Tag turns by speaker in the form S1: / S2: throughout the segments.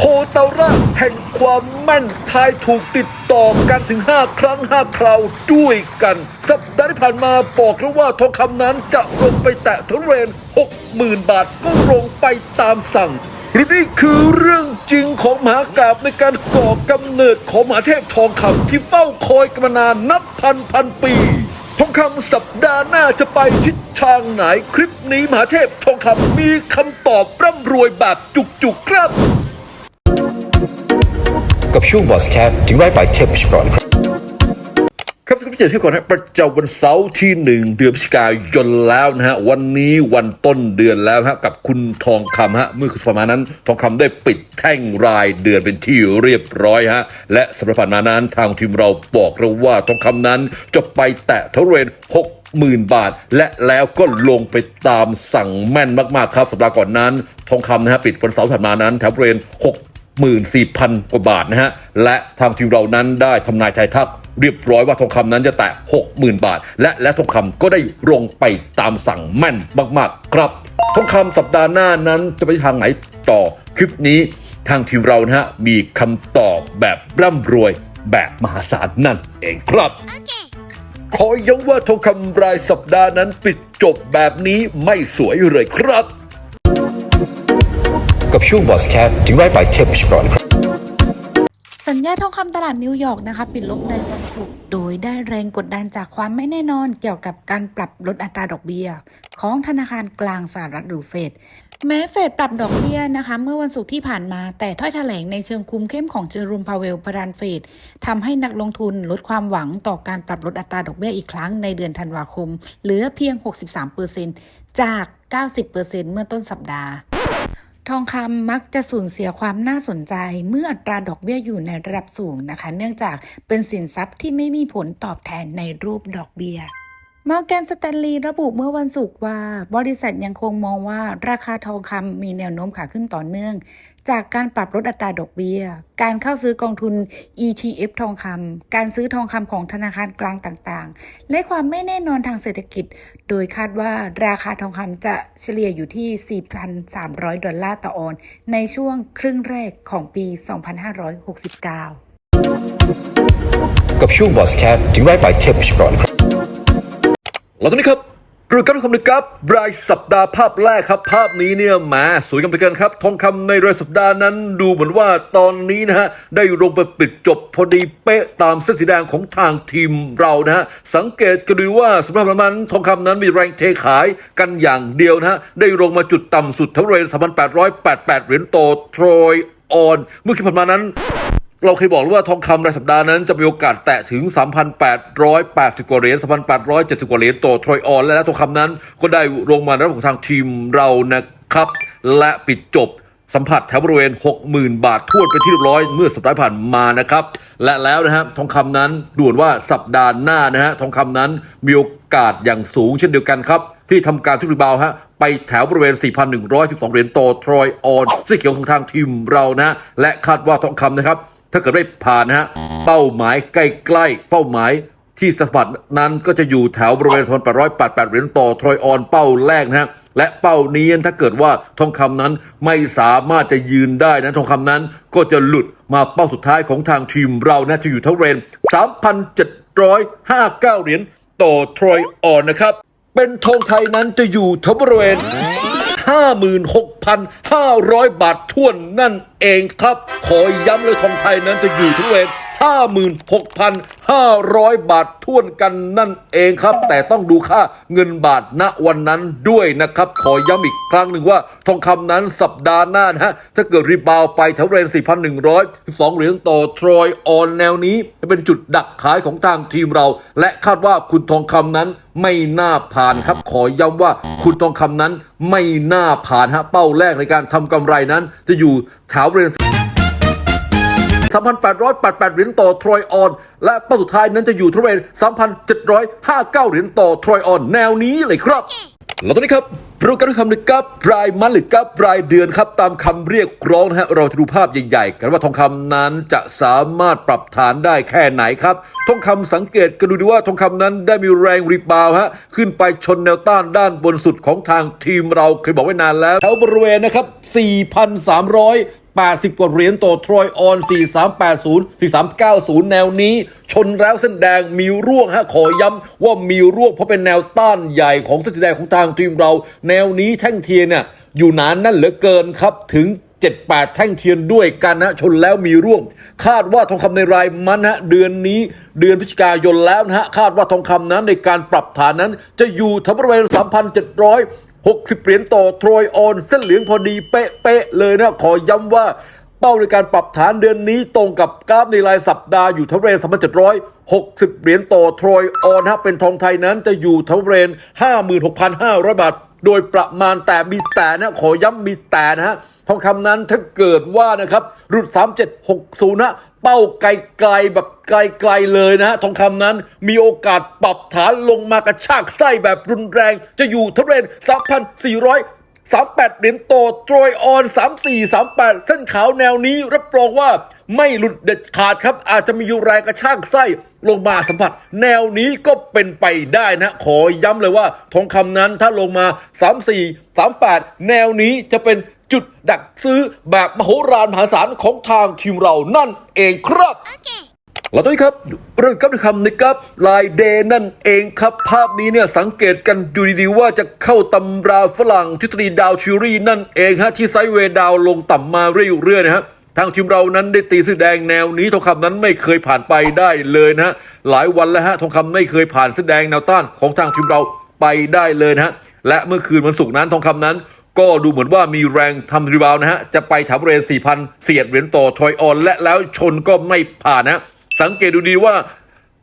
S1: โคตาร่าแห่งความแม่นทายถูกติดต่อกันถึง 5 ครั้ง 5 คราวด้วยกัน สัปดาห์ที่ผ่านมาบอกแล้วว่าทองคำนั้นจะลงไปแตะทะเรน 60,000 บาทก็ลงไปตามสั่งหรือนี่คือเรื่องจริงของมหากาบในการก่อกำเนิดของมหาเทพทองคำที่เฝ้าคอยกันมานานนับพันพันปีทองคำสัปดาห์หน้าจะไปทิศทางไหนคลิปนี้มหาเทพทองคำมีคำตอบร่ำรวยแบบจุกๆครับ
S2: กับช่วงบอสแคทถึงไร้ไปเทพพิชกรครับ
S1: ครับทุกท่านที่ก่อนนะประจำวันเสาร์ที่หนึ่งเดือนพฤศจิกายนแล้วนะฮะวันนี้วันต้นเดือนแล้วฮะกับคุณทองคำฮะเมื่อคือประมาณนั้นทองคำได้ปิดแท่งรายเดือนเป็นที่เรียบร้อยฮะและสำหรับผ่านมานั้นทางทีมเราบอกเราว่าทองคำนั้นจะไปแตะเท่าเรน6หมื่นบาท และแล้วก็ลงไปตามสั่งแม่นมาก ๆ ครับ สัปดาห์ก่อนนั้น ทองคำนะฮะปิดวันเสาร์ถัดมานั้นแถวบริเวณ 6 14,000 กว่าบาทนะฮะ และทางทีมเรานั้นได้ทำนายทายทักเรียบร้อยว่าทองคำนั้นจะแตะ 60,000 บาท และและทองคำก็ได้ลงไปตามสั่งแม่นมากๆ ครับทองคำสัปดาห์หน้านั้นจะไปทางไหนต่อคลิปนี้ทางทีมเรานะฮะมีคำตอบแบบร่ำรวยแบบมหาศาลนั่นเองครับขอย้ำว่าทองคำรายสัปดาห์นั้นปิดจบแบบนี้ไม่สวยเลยครับ
S2: กับช่วงบอสแคทถึงไร้ไปเทพพิชกรครับ
S3: สัญญาทองคำตลาดนิวยอร์กนะคะ ปิดลบในวันศุกร์โดยได้แรงกดดันจากความไม่แน่นอนเกี่ยวกับการปรับลดอัตราดอกเบี้ย ของธนาคารกลางสหรัฐหรือเฟดแม้เฟดปรับดอกเบี้ยนะคะ เมื่อวันศุกร์ที่ผ่านมา แต่ถ้อยแถลงในเชิงคุมเข้มของเจอรูมพาเวลประธานเฟดทำให้นักลงทุนลดความหวังต่อการปรับลดอัตราดอกเบี้ยอีกครั้งในเดือนธันวาคม เหลือเพียง 63%จาก 90%เมื่อต้นสัปดาห์ ทองคำมักจะสูญเสียความน่าสนใจ เมื่ออัตราดอกเบี้ยอยู่ในระดับสูงนะคะ เนื่องจากเป็นสินทรัพย์ที่ไม่มีผลตอบแทนในรูปดอกเบี้ย มอร์แกนสแตนลีย์ระบุเมื่อวันศุกร์ว่า บริษัทยังคงมองว่าราคาทองคำมีแนวโน้มขาขึ้นต่อเนื่อง จากการปรับลดอัตราดอกเบี้ย การเข้าซื้อกองทุน ETF ทองคำการซื้อทองคำของธนาคารกลางต่างๆ และความไม่แน่นอนทางเศรษฐกิจ โดยคาดว่าราคาทองคำจะเฉลี่ยอยู่ที่ 4,300 ดอลลาร์ต่อออน ในช่วงครึ่งแรกของปี 2569
S2: กับช่วงบอสแคทถึงไร้ไปเทพพิชกรครับ
S1: แล้วตอนนี้ครับเรื่องการทองคำนะครับรายสัปดาห์ภาพแรกครับ ภาพนี้เนี่ยแหมาสวยกันไปกินครับ ทองคำในรายสัปดาห์นั้นดูเหมือนว่าตอนนี้นะฮะ ได้ลงไปปิดจบพอดีเป๊ะตามเส้นสีแดงของทางทีมเรานะฮะ สังเกตกันดูว่าสำหรับมาณทองคำนั้นมีแรงเทขายกันอย่างเดียวนะฮะ ได้ลงมาจุดต่ำสุดทั้งเรน3,888เหรียญโตโทรอยออน เมื่อคืนผ่านมานั้น เราเคยบอกว่าทองคำรายสัปดาห์นั้นจะมีโอกาสแตะถึง 3,880 กว่าเหรียญ 3,870 กว่าเหรียญต่อทรอยออน และทองคำนั้นก็ได้ลงมาในระดับของทางทีมเรานะครับ และปิดจบสัมผัสแถวบริเวณ 60,000 บาททวนไปที่เรียบร้อยเมื่อสัปดาห์ผ่านมานะครับ และแล้วนะฮะทองคำนั้นด่วนว่าสัปดาห์หน้านะฮะทองคำนั้นมีโอกาสอย่างสูงเช่นเดียวกันครับที่ทำการทุกรีบาวฮะไปแถวบริเวณ 4,112 เหรียญต่อทรอยออนสีเขียวของทางทีมเรานะฮะและคาดว่าทองคำนะครับ ถ้าเกิดได้ผ่านนะฮะเป้าหมายใกล้ๆเป้าหมายที่สัมผัสนั้นก็จะอยู่แถวบริเวณ2,888เหรียญต่อทรอยออนเป้าแรกนะฮะและเป้านี้ถ้าเกิดว่าทองคำนั้นไม่สามารถจะยืนได้นะทองคำนั้นก็จะหลุดมาเป้าสุดท้ายของทางทีมเรานะจะอยู่ที่บริเวณ3,759เหรียญต่อทรอยออนนะครับ เป็นทองไทยนั้นจะอยู่ที่บริเวณ 56,500 บาทท่วนนั่นเองครับ ขอย้ำเลยทองไทยนั้นจะอยู่ทุกเวท 56,500 บาทท่วนกันนั่นเองครับ แต่ต้องดูค่าเงินบาทณวันนั้นด้วยนะครับ ขอย้ำอีกครั้งหนึ่งว่าทองคำนั้นสัปดาห์หน้านะฮะ ถ้าเกิดรีบาวไปแถวเรน 4,112 เหรียญต่อทรอยออนแนวนี้ จะเป็นจุดดักขายของทางทีมเรา และคาดว่าคุณทองคำนั้นไม่น่าผ่านครับ ขอย้ำว่าคุณทองคำนั้นไม่น่าผ่านฮะเป้าแรกในการทำกำไรนั้นจะอยู่แถวเรน 3,888 เหรียญต่อทรอยออน และเป้าสุดท้ายนั้นจะอยู่ที่บริเวณ3,759 เหรียญต่อทรอยออน แนวนี้เลยครับแล้วตอนนี้ครับเราการทำในกับรายมันหรือกับรายเดือนครับ ตามคำเรียกร้องนะฮะเราจะดูภาพใหญ่ๆ กันว่าทองคำนั้นจะสามารถปรับฐานได้แค่ไหนครับ ทองคำสังเกตกันดูดีว่าทองคำนั้นได้มีแรงรีบาวฮะขึ้นไปชนแนวต้านด้านบนสุดของทางทีมเราเคยบอกไว้นานแล้วแถวบริเวณนะครับ 4,300 80 กว่าเหรียญต่อทรอยออน 4380 4390 แนวนี้ ชนแล้วเส้นแดงมีร่วงฮะขอย้ำว่ามีร่วงเพราะเป็นแนวต้านใหญ่ของเส้นแดงของทางทีมเรา แนวนี้แท่งเทียนเนี่ยอยู่หนานนั่นเหลือเกินครับถึง78 แท่งเทียนด้วยกันนะ ชนแล้วมีร่วง คาดว่าทองคำในรายมันนะเดือนนี้เดือนพฤศจิกายนแล้วนะฮะ คาดว่าทองคำนั้นในการปรับฐานนั้น จะอยู่ทั้งบริเวณ 60 เหรียญต่อทรอยออน เส้นเหลืองพอดีเป๊ะๆเลยนะ ขอย้ำว่าเป้าในการปรับฐานเดือนนี้ตรงกับกราฟในรายสัปดาห์อยู่ทั้งบริเวณ3,760 เหรียญต่อทรอยออนฮะเป็นทองไทยนั้นจะอยู่ทั้งบริเวณ56,500 บาท โดยประมาณแต่มีแต่นะ ขอย้ำมีแต่นะฮะทองคำนั้นถ้าเกิดว่านะครับ รุด3760นะ เป้าไกลๆแบบไกลๆเลยนะฮะทองคำนั้นมีโอกาสปรับฐานลงมากระชากไส้แบบรุนแรง จะอยู่ทั้งบริเวณ3,400 38 เหรียญโตโตรอยออน 34 38 เส้นขาวแนวนี้รับรองว่าไม่หลุดเด็ดขาดครับ อาจจะมีอยู่แรงกระชากไส้ลงมาสัมผัส แนวนี้ก็เป็นไปได้นะ ขอย้ำเลยว่าทองคำนั้นถ้าลงมา 34 38 แนวนี้จะเป็น จุดดักซื้อแบบมโหฬารมหาศาลของทางทีมเรานั่นเองครับแล้วตอนนี้ครับเรื่องกับคำนะครับลายเดย์นั่นเองครับ ภาพนี้เนี่ยสังเกตกันดูดีๆว่าจะเข้าตำราฝรั่งทฤษฎีดาวชิรี่นั่นเองฮะที่ไซด์เวย์ดาวลงต่ำมาเรื่อยๆนะฮะทางทีมเรานั้นได้ตีสีแดงแนวนี้ทองคำนั้นไม่เคยผ่านไปได้เลยนะฮะหลายวันแล้วฮะทองคำไม่เคยผ่านสีแดงแนวต้านของทางทีมเราไปได้เลยนะฮะและเมื่อคืนวันศุกร์นั้นทองคำนั้น ก็ดูเหมือนว่ามีแรงทำรีบาวด์นะฮะ จะไปถวบริเวณ4,000 เสียดเหรียญต่อทอยออน และแล้วชนก็ไม่ผ่านนะ สังเกตดูดีว่า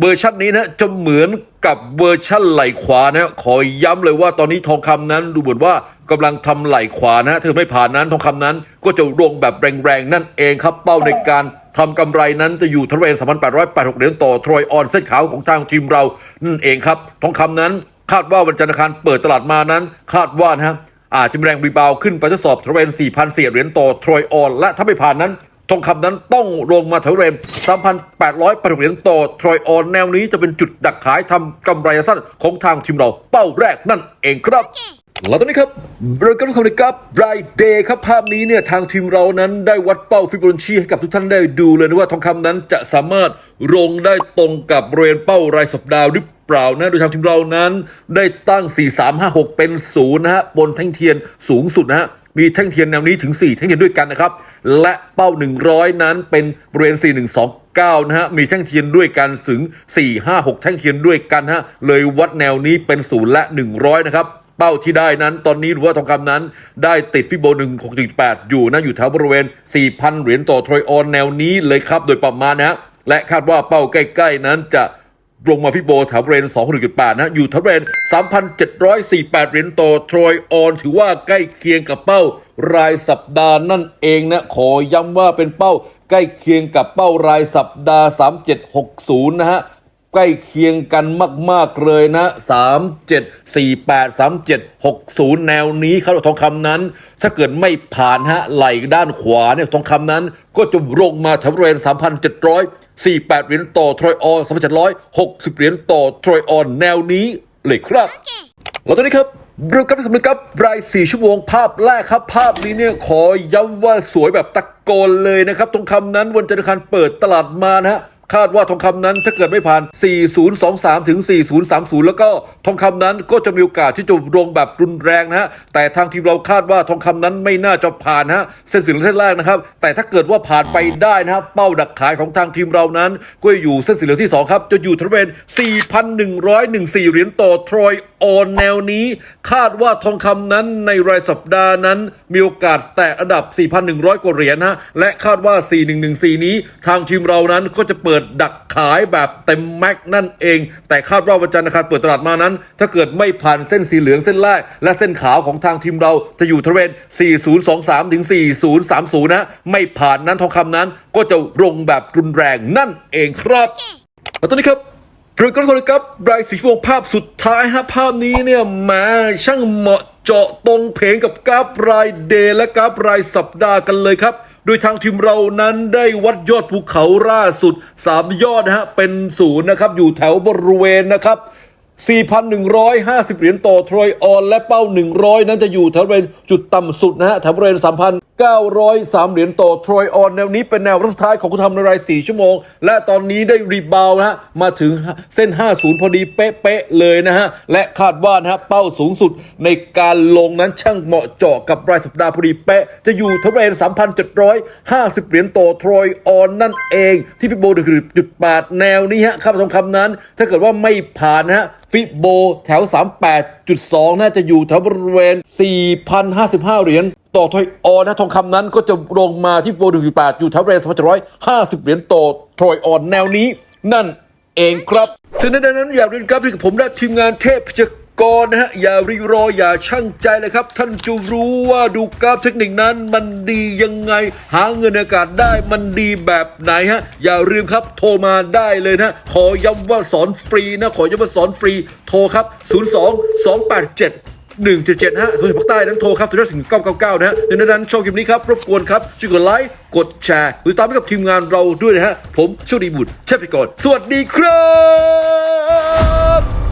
S1: เวอร์ชันนี้นะจะเหมือนกับเวอร์ชันไหลขวานะขอย้ำเลยว่าตอนนี้ทองคำนั้นดูเหมือนว่ากำลังทำไหลขวานะถ้าไม่ผ่านนั้นทองคำนั้นก็จะลงแบบแรงๆ นั่นเองครับเป้าในการทำกำไรนั้นจะอยู่ทบริเวณ3,886เหรียญต่อทรอยออนเส้นขาวของทางทีมเรานั่นเองครับ ทองคำนั้นคาดว่าวันจันทร์คารเปิดตลาดมานั้น คาดว่านะฮะ อาจจะมีแรงรีบาวด์ขึ้นไปทดสอบทะเวน4,000เสียเหรียญต่อทรอยออน และถ้าไม่ผ่านนั้น ทองคำนั้นต้องลงมาทะเวน3,800เหรียญต่อทรอยออน แนวนี้จะเป็นจุดดักขายทำกำไรสั้นของทางทีมเราเป้าแรกนั่นเองครับแล้วตอนนี้ครับเริ่มกันที่คำนี้ครับรายเดย์ครับภาพนี้เนี่ยทางทีมเรานั้นได้วัดเป้าฟิโบนัชชีให้กับทุกท่านได้ดูเลยนะว่าทองคำนั้นจะสามารถลงได้ตรงกับบริเวณเป้ารายสัปดาห์หรือ เปล่านะโดยทางทีมเรานั้นได้ตั้ง 4356 เป็นศูนย์นะฮะบนแท่งเทียนสูงสุดนะฮะมีแท่งเทียนแนวนี้ถึง 4 แท่งเทียนด้วยกันนะครับ และเป้า 100 นั้นเป็นบริเวณ 4129 นะฮะ มีแท่งเทียนด้วยกันถึง 456 แท่งเทียนด้วยกันฮะ เลยวัดแนวนี้เป็นศูนย์และ 100 นะครับ เป้าที่ได้นั้น ตอนนี้หรือว่าทองคำนั้น ได้ติดฟิโบ 1 6 8 อยู่นะ อยู่แถวบริเวณ 4,000 เหรียญต่อทรอยออนแนวนี้เลยครับ โดยประมาณนะฮะ และคาดว่าเป้าใกล้ ๆ นั้นจะ ลงมาฟิโบแถวบริเวณ2.8นะ อยู่แถวบริเวณ3,748 เหรียญต่อทรอยออน ถือว่าใกล้เคียงกับเป้ารายสัปดาห์นั่นเองนะ ขอย้ำว่าเป็นเป้าใกล้เคียงกับเป้ารายสัปดาห์ 3760 นะฮะใกล้เคียงกันมาก ๆ เลยนะ 3 7 4 8 3 7 6 0 แนวนี้ครับทองคำนั้น ถ้าเกิดไม่ผ่านฮะไหลด้านขวาเนี่ยทองคำนั้นก็จะลงมาแถวบริเว ณ3,748 เหรียญต่อทรอยออน3,760 เหรียญต่อทรอยออนแนวนี้เลยครับแล้วตอนนี้ครับเรื่องกับสำนึกครับรายสี่ชั่วโมงภาพแรกครับ ภาพนี้เนี่ยขอย้ำว่าสวยแบบตะโกนเลยนะครับทองคำนั้นวันจันทร์อังคารเปิดตลาดมานะฮะ คาดว่าทองคำนั้นถ้าเกิดไม่ผ่าน 4023 ถึง 4030 แล้วก็ทองคำนั้นก็จะมีโอกาสที่จะลงแบบรุนแรงนะฮะ แต่ทางทีมเราคาดว่าทองคำนั้นไม่น่าจะผ่านฮะ เส้นสีเหลืองเส้นแรกนะครับ แต่ถ้าเกิดว่าผ่านไปได้นะฮะ เป้าดักขายของทางทีมเรานั้น ก็อยู่เส้นสีเหลืองที่ 2 ครับ จะอยู่ทะเวน4,114 เหรียญต่อทรอยออนแนวนี้ คาดว่าทองคำนั้นในรายสัปดาห์นั้น มีโอกาสแตะอันดับ 4,100 กว่าเหรียญนะและคาดว่า 4114 นี้ ทางทีมเรานั้นก็จะเปิดดักขายแบบเต็มแม็กซ์นั่นเอง แต่คาดว่าวันจันทร์อังคารเปิดตลาดมานั้น ถ้าเกิดไม่ผ่านเส้นสีเหลืองเส้นแรก และเส้นขาวของทางทีมเราจะอยู่ทะเวน 4023 ถึง 4030 นะ ไม่ผ่านนั้นทองคำนั้นก็จะลงแบบรุนแรงนั่นเองครับแล้วตอนนี้ครับเรื่องกันคนครับรายสีชั่วงภาพสุดท้ายฮะภาพนี้เนี่ยมาช่างเหมาะ เจาะตรงเพลงกับกราฟรายเดย์และกราฟรายสัปดาห์กันเลยครับ โดยทางทีมเรานั้นได้วัดยอดภูเขาล่าสุด 3 ยอดนะฮะเป็นศูนย์นะครับอยู่แถวบริเวณนะครับ 4,150 เหรียญต่อทรอยออน และเป้า 100 นั้นจะอยู่แถวบริเวณจุดต่ำสุดนะฮะแถวบริเวณ3,903 เหรียญต่อทรอยออน แนวนี้เป็นแนวรัดสุดท้ายของคุณทำในราย 4 ชั่วโมง และตอนนี้ได้รีบาวนะฮะมาถึงเส้น 50 พอดีเป๊ะๆเลยนะฮะ และคาดว่านะฮะเป้าสูงสุดในการลงนั้นช่างเหมาะเจาะกับรายสัปดาห์พอดีเป๊ะจะอยู่แถวบริเวณ3,750 เหรียญต่อทรอยออนนั่นเอง ที่ฟิโบคือจุด8แนวนี้ฮะค่าทองคำนั้น ถ้าเกิดว่าไม่ผ่านนะฮะฟิโบแถว 38.2 น่าจะอยู่แถวบริเวณ 4,055 เหรียญ ต่อทอยออนนะทองคำนั้นก็จะลงมาที่โบ1.8อยู่แถวบริเวณ3,750เหรียญต่อทอยออนแนวนี้ นั่นเองครับถึงนั้นนั้นอยากเรียนกราฟที่กับผมและทีมงานเทพพจ กรนะฮะ อย่ารีรอ อย่าช่างใจเลยครับ ท่านจะรู้ว่าดูกราฟเทคนิคนั้น มันดียังไง หาเงินอากาศได้มันดีแบบไหนฮะ อย่าลืมครับโทรมาได้เลยนะ ขอย้ำว่าสอนฟรีนะ ขอย้ำว่าสอนฟรีโทรครับ 02 287 177ฮะโทรจากภาคใต้นั้นโทรครับ0 9 999 นะฮะดังนั้นชอบคลิปนี้ครับ รบกวนครับ ช่วยกดไลค์ กดแชร์หรือตามให้กับทีมงานเราด้วยนะฮะ ผมโชคดีบุตรเชฟไปก่อน สวัสดีครับ